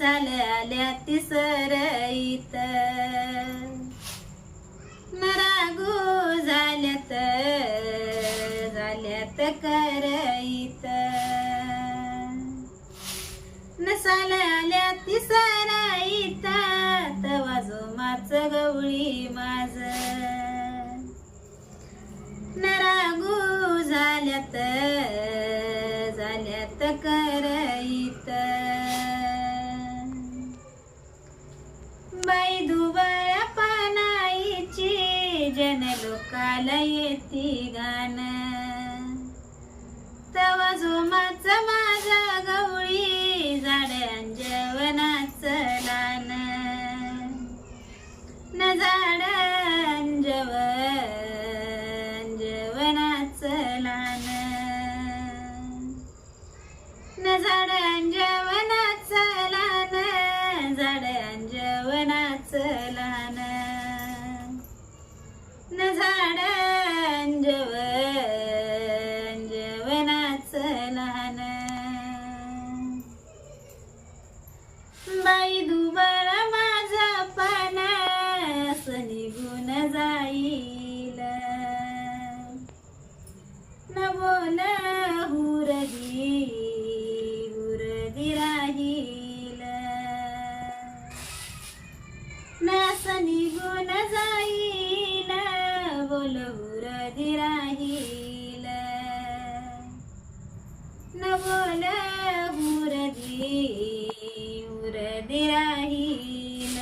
साल आल्या तिसरईत. नरागू झाल्यात झाल्यात करईत. नसाल आल्या तिसराईत तवा जो गवळी माझ नरागू झाल्यात झाल्यात करईत. लोकाला येती गाण. तवा झोमाच न झाड जेवण जेवणाच लहान. बाई दुबळ माझा पणास निघून जाईल. न बोल हुरदी हुरदी राहील. नास निघून जाईल. बोल हुरदी राहील. न बोल हुरदी राहील.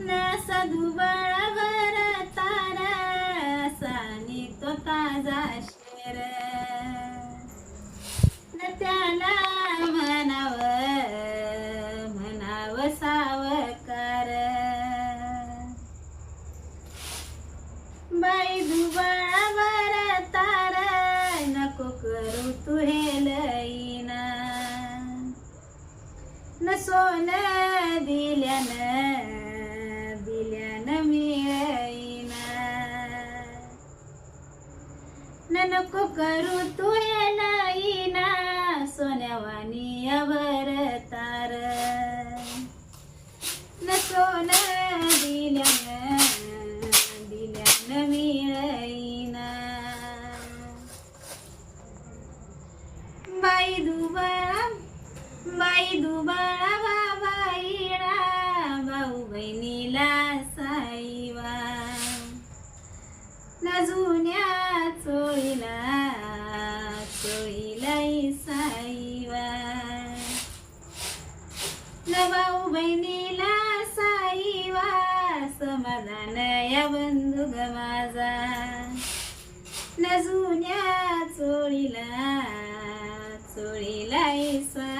न सदुबळा सोन दिल्यान दिल्यान मिळईना न नको करू तू हे सोन्यावानी अवर तार. न सोन दिल्यान दिल्यान मिळईना बाई दुबळा बाई दुबळा बाबाईला भाऊ बहिणीला साईवा. न जुन्या चोळीला चोळीलाई साईवा. न भाऊ बहिणीला साईवा समाधान या बंधू ग माझा. न जुन्या चोळीला चोळीलाई सा